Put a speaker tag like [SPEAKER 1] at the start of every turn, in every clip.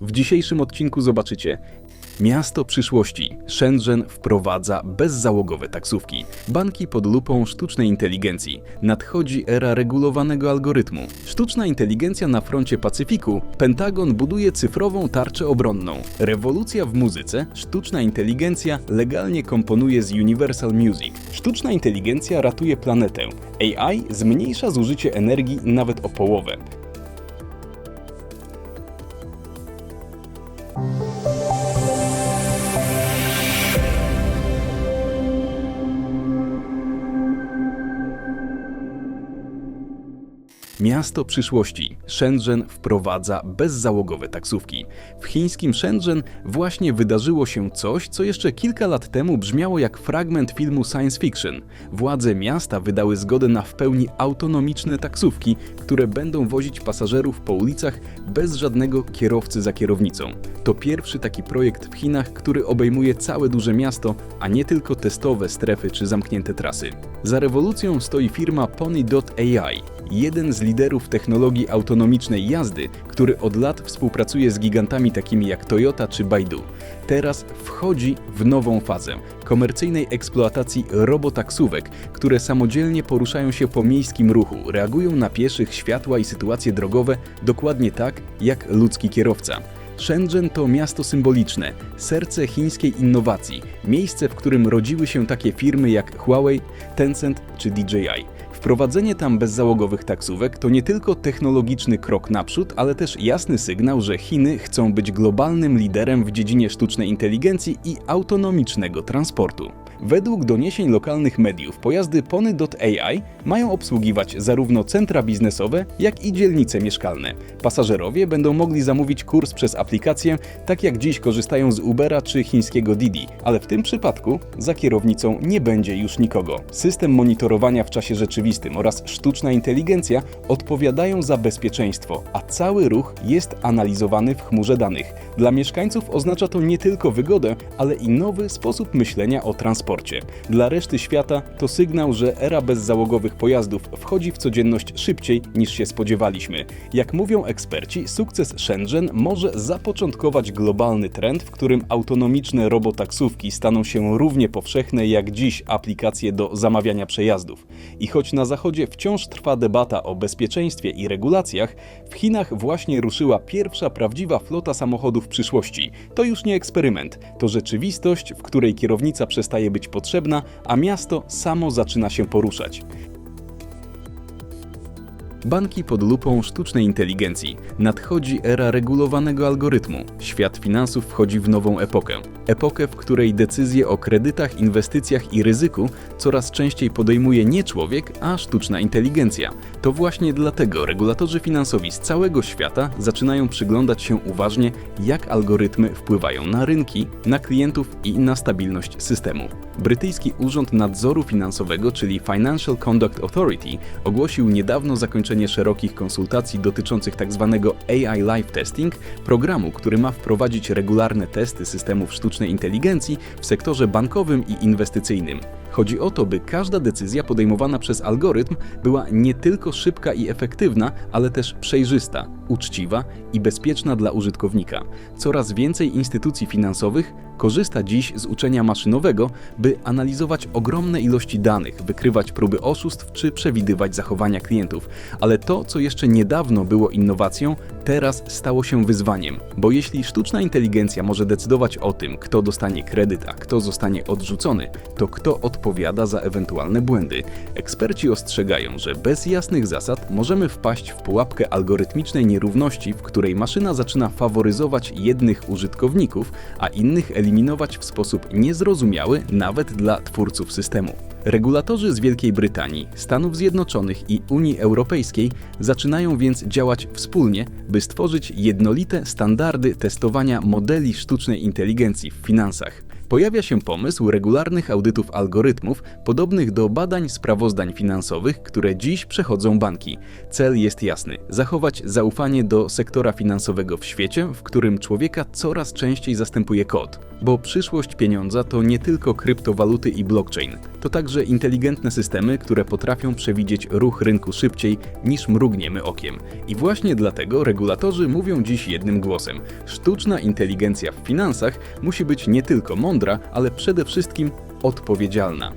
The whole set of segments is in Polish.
[SPEAKER 1] W dzisiejszym odcinku zobaczycie Miasto przyszłości. Shenzhen wprowadza bezzałogowe taksówki. Banki pod lupą sztucznej inteligencji. Nadchodzi era regulowanego algorytmu. Sztuczna inteligencja na froncie Pacyfiku. Pentagon buduje cyfrową tarczę obronną. Rewolucja w muzyce. Sztuczna inteligencja legalnie komponuje z Universal Music. Sztuczna inteligencja ratuje planetę. AI zmniejsza zużycie energii nawet o połowę. Miasto przyszłości. Shenzhen wprowadza bezzałogowe taksówki. W chińskim Shenzhen właśnie wydarzyło się coś, co jeszcze kilka lat temu brzmiało jak fragment filmu science fiction. Władze miasta wydały zgodę na w pełni autonomiczne taksówki, które będą wozić pasażerów po ulicach bez żadnego kierowcy za kierownicą. To pierwszy taki projekt w Chinach, który obejmuje całe duże miasto, a nie tylko testowe strefy czy zamknięte trasy. Za rewolucją stoi firma Pony.ai, jeden z liderów technologii autonomicznej jazdy, który od lat współpracuje z gigantami takimi jak Toyota czy Baidu. Teraz wchodzi w nową fazę komercyjnej eksploatacji robotaksówek, które samodzielnie poruszają się po miejskim ruchu, reagują na pieszych, światła i sytuacje drogowe dokładnie tak jak ludzki kierowca. Shenzhen to miasto symboliczne, serce chińskiej innowacji, miejsce, w którym rodziły się takie firmy jak Huawei, Tencent czy DJI. Wprowadzenie tam bezzałogowych taksówek to nie tylko technologiczny krok naprzód, ale też jasny sygnał, że Chiny chcą być globalnym liderem w dziedzinie sztucznej inteligencji i autonomicznego transportu. Według doniesień lokalnych mediów, pojazdy Pony.ai mają obsługiwać zarówno centra biznesowe, jak i dzielnice mieszkalne. Pasażerowie będą mogli zamówić kurs przez aplikację, tak jak dziś korzystają z Ubera czy chińskiego Didi, ale w tym przypadku za kierownicą nie będzie już nikogo. System monitorowania w czasie rzeczywistym oraz sztuczna inteligencja odpowiadają za bezpieczeństwo, a cały ruch jest analizowany w chmurze danych. Dla mieszkańców oznacza to nie tylko wygodę, ale i nowy sposób myślenia o transporcie. Dla reszty świata to sygnał, że era bezzałogowych pojazdów wchodzi w codzienność szybciej niż się spodziewaliśmy. Jak mówią eksperci, sukces Shenzhen może zapoczątkować globalny trend, w którym autonomiczne robotaksówki staną się równie powszechne jak dziś aplikacje do zamawiania przejazdów. I choć na Zachodzie wciąż trwa debata o bezpieczeństwie i regulacjach, w Chinach właśnie ruszyła pierwsza prawdziwa flota samochodów przyszłości. To już nie eksperyment, to rzeczywistość, w której kierownica przestaje być potrzebna, a miasto samo zaczyna się poruszać. Banki pod lupą sztucznej inteligencji. Nadchodzi era regulowanego algorytmu. Świat finansów wchodzi w nową epokę. Epokę, w której decyzje o kredytach, inwestycjach i ryzyku coraz częściej podejmuje nie człowiek, a sztuczna inteligencja. To właśnie dlatego regulatorzy finansowi z całego świata zaczynają przyglądać się uważnie, jak algorytmy wpływają na rynki, na klientów i na stabilność systemu. Brytyjski Urząd Nadzoru Finansowego, czyli Financial Conduct Authority, ogłosił niedawno zakończenie szerokich konsultacji dotyczących tzw. AI Live Testing, programu, który ma wprowadzić regularne testy systemów sztucznej inteligencji w sektorze bankowym i inwestycyjnym. Chodzi o to, by każda decyzja podejmowana przez algorytm była nie tylko szybka i efektywna, ale też przejrzysta, uczciwa i bezpieczna dla użytkownika. Coraz więcej instytucji finansowych korzysta dziś z uczenia maszynowego, by analizować ogromne ilości danych, wykrywać próby oszustw czy przewidywać zachowania klientów. Ale to, co jeszcze niedawno było innowacją, teraz stało się wyzwaniem, bo jeśli sztuczna inteligencja może decydować o tym, kto dostanie kredyt, a kto zostanie odrzucony, to kto odpowiada za ewentualne błędy. Eksperci ostrzegają, że bez jasnych zasad możemy wpaść w pułapkę algorytmicznej nierówności, w której maszyna zaczyna faworyzować jednych użytkowników, a innych eliminować w sposób niezrozumiały nawet dla twórców systemu. Regulatorzy z Wielkiej Brytanii, Stanów Zjednoczonych i Unii Europejskiej zaczynają więc działać wspólnie, by stworzyć jednolite standardy testowania modeli sztucznej inteligencji w finansach. Pojawia się pomysł regularnych audytów algorytmów, podobnych do badań sprawozdań finansowych, które dziś przechodzą banki. Cel jest jasny: zachować zaufanie do sektora finansowego w świecie, w którym człowieka coraz częściej zastępuje kod. Bo przyszłość pieniądza to nie tylko kryptowaluty i blockchain, to także inteligentne systemy, które potrafią przewidzieć ruch rynku szybciej niż mrugniemy okiem. I właśnie dlatego regulatorzy mówią dziś jednym głosem: sztuczna inteligencja w finansach musi być nie tylko mądra, ale przede wszystkim odpowiedzialna.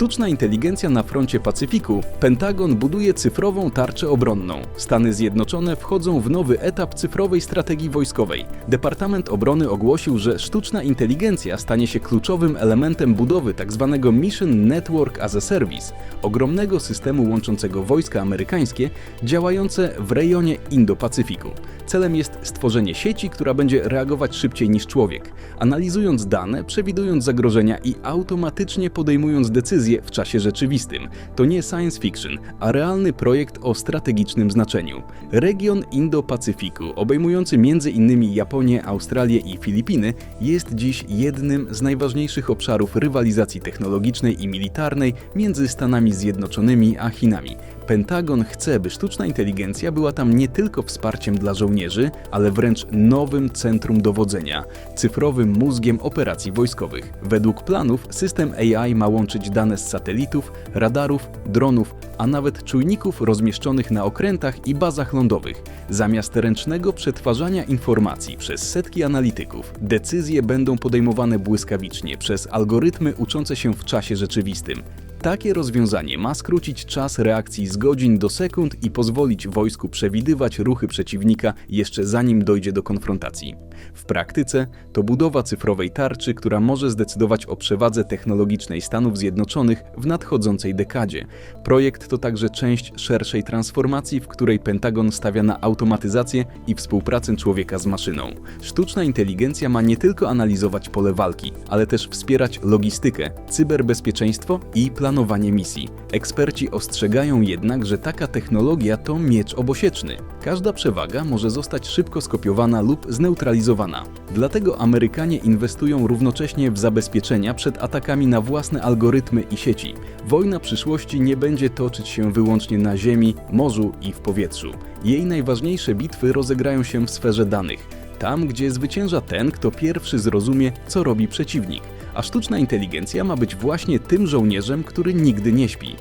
[SPEAKER 1] Sztuczna inteligencja na froncie Pacyfiku. Pentagon buduje cyfrową tarczę obronną. Stany Zjednoczone wchodzą w nowy etap cyfrowej strategii wojskowej. Departament Obrony ogłosił, że sztuczna inteligencja stanie się kluczowym elementem budowy tzw. Tak Mission Network as a Service, ogromnego systemu łączącego wojska amerykańskie działające w rejonie Indo-Pacyfiku. Celem jest stworzenie sieci, która będzie reagować szybciej niż człowiek, analizując dane, przewidując zagrożenia i automatycznie podejmując decyzje w czasie rzeczywistym. To nie science fiction, a realny projekt o strategicznym znaczeniu. Region Indo-Pacyfiku, obejmujący m.in. Japonię, Australię i Filipiny, jest dziś jednym z najważniejszych obszarów rywalizacji technologicznej i militarnej między Stanami Zjednoczonymi a Chinami. Pentagon chce, by sztuczna inteligencja była tam nie tylko wsparciem dla żołnierzy, ale wręcz nowym centrum dowodzenia, cyfrowym mózgiem operacji wojskowych. Według planów system AI ma łączyć dane z satelitów, radarów, dronów, a nawet czujników rozmieszczonych na okrętach i bazach lądowych. Zamiast ręcznego przetwarzania informacji przez setki analityków, decyzje będą podejmowane błyskawicznie przez algorytmy uczące się w czasie rzeczywistym. Takie rozwiązanie ma skrócić czas reakcji z godzin do sekund i pozwolić wojsku przewidywać ruchy przeciwnika jeszcze zanim dojdzie do konfrontacji. W praktyce to budowa cyfrowej tarczy, która może zdecydować o przewadze technologicznej Stanów Zjednoczonych w nadchodzącej dekadzie. Projekt to także część szerszej transformacji, w której Pentagon stawia na automatyzację i współpracę człowieka z maszyną. Sztuczna inteligencja ma nie tylko analizować pole walki, ale też wspierać logistykę, cyberbezpieczeństwo i planowanie misji. Eksperci ostrzegają jednak, że taka technologia to miecz obosieczny. Każda przewaga może zostać szybko skopiowana lub zneutralizowana. Dlatego Amerykanie inwestują równocześnie w zabezpieczenia przed atakami na własne algorytmy i sieci. Wojna przyszłości nie będzie toczyć się wyłącznie na ziemi, morzu i w powietrzu. Jej najważniejsze bitwy rozegrają się w sferze danych, tam gdzie zwycięża ten, kto pierwszy zrozumie, co robi przeciwnik. A sztuczna inteligencja ma być właśnie tym żołnierzem, który nigdy nie śpi.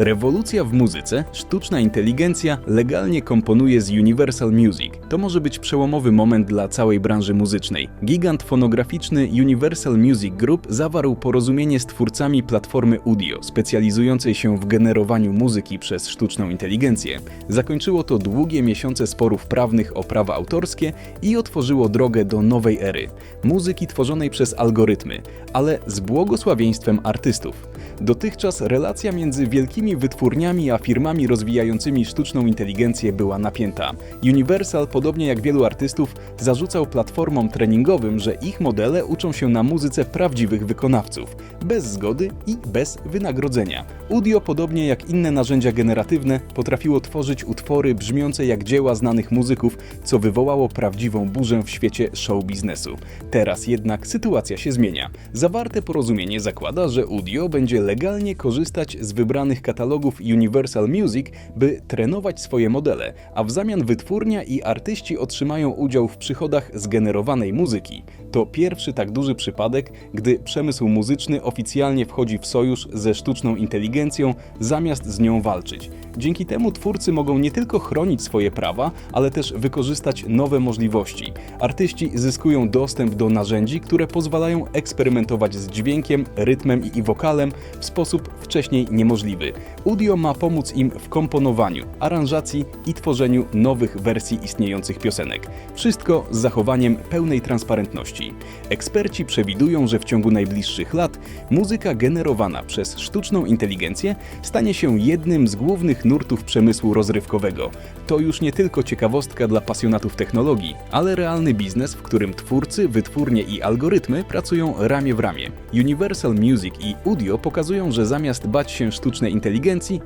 [SPEAKER 1] Rewolucja w muzyce, sztuczna inteligencja legalnie komponuje z Universal Music. To może być przełomowy moment dla całej branży muzycznej. Gigant fonograficzny Universal Music Group zawarł porozumienie z twórcami platformy Udio, specjalizującej się w generowaniu muzyki przez sztuczną inteligencję. Zakończyło to długie miesiące sporów prawnych o prawa autorskie i otworzyło drogę do nowej ery muzyki tworzonej przez algorytmy, ale z błogosławieństwem artystów. Dotychczas relacja między wielkimi wytwórniami a firmami rozwijającymi sztuczną inteligencję była napięta. Universal, podobnie jak wielu artystów, zarzucał platformom treningowym, że ich modele uczą się na muzyce prawdziwych wykonawców, bez zgody i bez wynagrodzenia. Udio, podobnie jak inne narzędzia generatywne, potrafiło tworzyć utwory brzmiące jak dzieła znanych muzyków, co wywołało prawdziwą burzę w świecie show biznesu. Teraz jednak sytuacja się zmienia. Zawarte porozumienie zakłada, że Udio będzie legalnie korzystać z wybranych katalogów Universal Music, by trenować swoje modele, a w zamian wytwórnia i artyści otrzymają udział w przychodach zgenerowanej muzyki. To pierwszy tak duży przypadek, gdy przemysł muzyczny oficjalnie wchodzi w sojusz ze sztuczną inteligencją, zamiast z nią walczyć. Dzięki temu twórcy mogą nie tylko chronić swoje prawa, ale też wykorzystać nowe możliwości. Artyści zyskują dostęp do narzędzi, które pozwalają eksperymentować z dźwiękiem, rytmem i wokalem w sposób wcześniej niemożliwy. Udio ma pomóc im w komponowaniu, aranżacji i tworzeniu nowych wersji istniejących piosenek. Wszystko z zachowaniem pełnej transparentności. Eksperci przewidują, że w ciągu najbliższych lat muzyka generowana przez sztuczną inteligencję stanie się jednym z głównych nurtów przemysłu rozrywkowego. To już nie tylko ciekawostka dla pasjonatów technologii, ale realny biznes, w którym twórcy, wytwórnie i algorytmy pracują ramię w ramię. Universal Music i Udio pokazują, że zamiast bać się sztucznej inteligencji,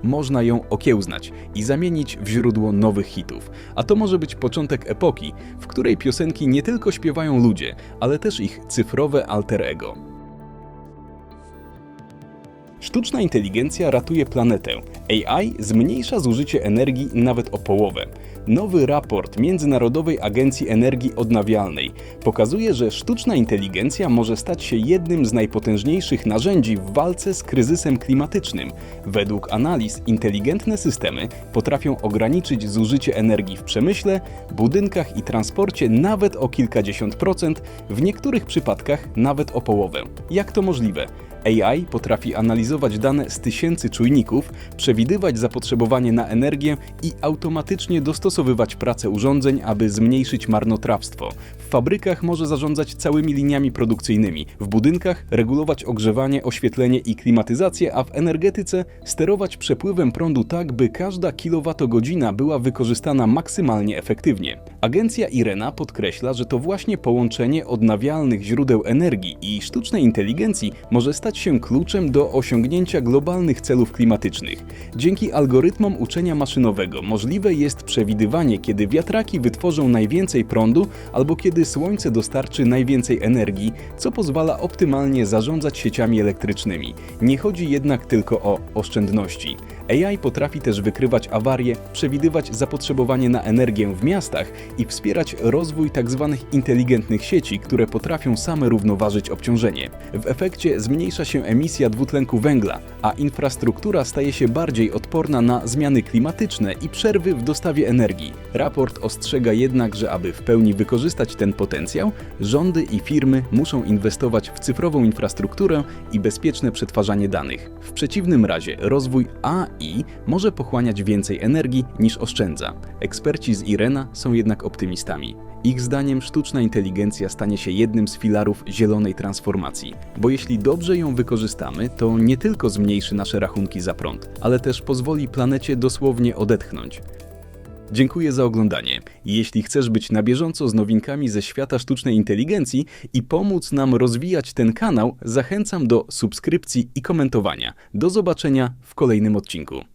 [SPEAKER 1] można ją okiełznać i zamienić w źródło nowych hitów. A to może być początek epoki, w której piosenki nie tylko śpiewają ludzie, ale też ich cyfrowe alter ego. Sztuczna inteligencja ratuje planetę. AI zmniejsza zużycie energii nawet o połowę. Nowy raport Międzynarodowej Agencji Energii Odnawialnej pokazuje, że sztuczna inteligencja może stać się jednym z najpotężniejszych narzędzi w walce z kryzysem klimatycznym. Według analiz inteligentne systemy potrafią ograniczyć zużycie energii w przemyśle, budynkach i transporcie nawet o kilkadziesiąt procent, w niektórych przypadkach nawet o połowę. Jak to możliwe? AI potrafi analizować dane z tysięcy czujników, przewidywać zapotrzebowanie na energię i automatycznie dostosowywać pracę urządzeń, aby zmniejszyć marnotrawstwo. W fabrykach może zarządzać całymi liniami produkcyjnymi, w budynkach regulować ogrzewanie, oświetlenie i klimatyzację, a w energetyce sterować przepływem prądu tak, by każda kilowatogodzina była wykorzystana maksymalnie efektywnie. Agencja IRENA podkreśla, że to właśnie połączenie odnawialnych źródeł energii i sztucznej inteligencji może stać się kluczem do osiągnięcia globalnych celów klimatycznych. Dzięki algorytmom uczenia maszynowego możliwe jest przewidywanie, kiedy wiatraki wytworzą najwięcej prądu albo kiedy słońce dostarczy najwięcej energii, co pozwala optymalnie zarządzać sieciami elektrycznymi. Nie chodzi jednak tylko o oszczędności. AI potrafi też wykrywać awarie, przewidywać zapotrzebowanie na energię w miastach i wspierać rozwój tzw. inteligentnych sieci, które potrafią same równoważyć obciążenie. W efekcie zmniejsza się emisja dwutlenku węgla, a infrastruktura staje się bardziej odporna na zmiany klimatyczne i przerwy w dostawie energii. Raport ostrzega jednak, że aby w pełni wykorzystać ten potencjał, rządy i firmy muszą inwestować w cyfrową infrastrukturę i bezpieczne przetwarzanie danych. W przeciwnym razie rozwój AI może pochłaniać więcej energii niż oszczędza. Eksperci z IRENA są jednak optymistami. Ich zdaniem sztuczna inteligencja stanie się jednym z filarów zielonej transformacji, bo jeśli dobrze ją wykorzystamy, to nie tylko zmniejszy nasze rachunki za prąd, ale też pozwoli planecie dosłownie odetchnąć. Dziękuję za oglądanie. Jeśli chcesz być na bieżąco z nowinkami ze świata sztucznej inteligencji i pomóc nam rozwijać ten kanał, zachęcam do subskrypcji i komentowania. Do zobaczenia w kolejnym odcinku.